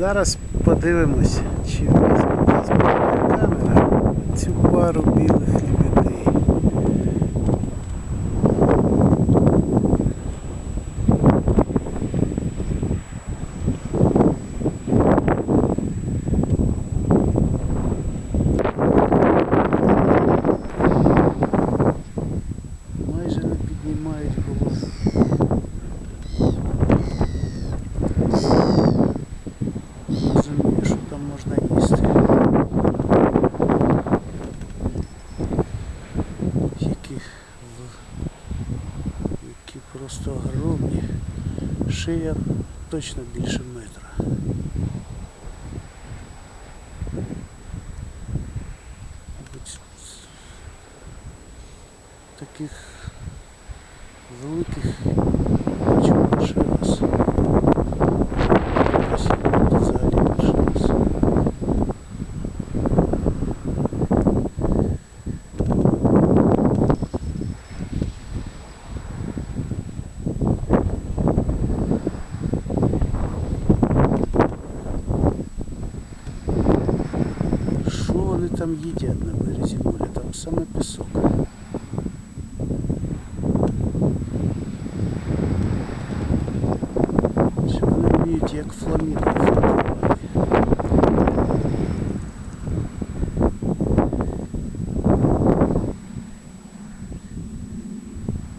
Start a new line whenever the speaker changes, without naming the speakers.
Зараз подивимось, чи візьме збирає камера цю пару білих лебедей. Майже не піднімають голову. Просто огромні. Шия точно більше метра. Таких великих Що вони там їдять на березі моря? Там саме пісок. Чи вони вміють як фламінго фотографувати?